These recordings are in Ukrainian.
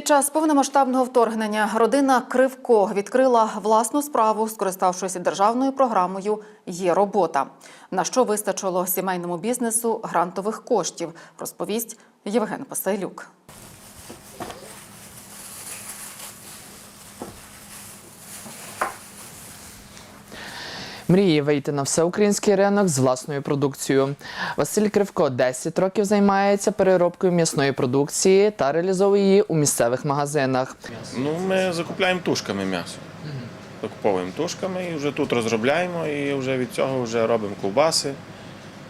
Під час повномасштабного вторгнення родина Кривко відкрила власну справу, скориставшись державною програмою Є робота. На що вистачило сімейному бізнесу грантових коштів, розповість Євген Пасайлюк. Мріє вийти на всеукраїнський ринок з власною продукцією. Василь Кривко 10 років займається переробкою м'ясної продукції та реалізовує її у місцевих магазинах. Ну, ми закупляємо тушками м'ясо. Закуповуємо тушками і вже тут розробляємо, і вже від цього вже робимо ковбаси,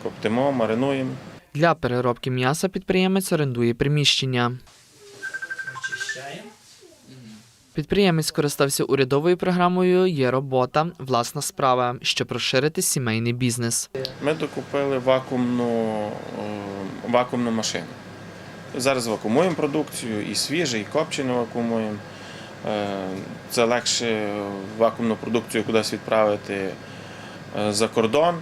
коптимо, маринуємо. Для переробки м'яса підприємець орендує приміщення. Підприємець скористався урядовою програмою Є робота, власна справа, щоб розширити сімейний бізнес. Ми докупили вакуумну, е, вакуумну машину. Зараз вакуумуємо продукцію, і свіже, і копчене вакуумуємо. Е, Це легше вакуумну продукцію кудись відправити е, за кордон.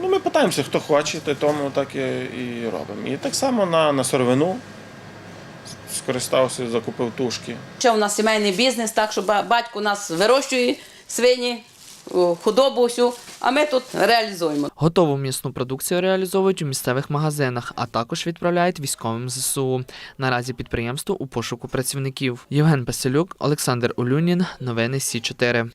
Ну, ми питаємося, хто хоче, то тому так і, робимо. І так само на, на сировину скористався, закупив тушки. Ще у нас сімейний бізнес, так що ба- батько у нас вирощує свині, худобу всю, а ми тут реалізуємо. Готову м'ясну продукцію реалізовують у місцевих магазинах, а також відправляють військовим ЗСУ. Наразі підприємство у пошуку працівників. Євген Пасилюк, Олександр Улюнін. Новини Сі 4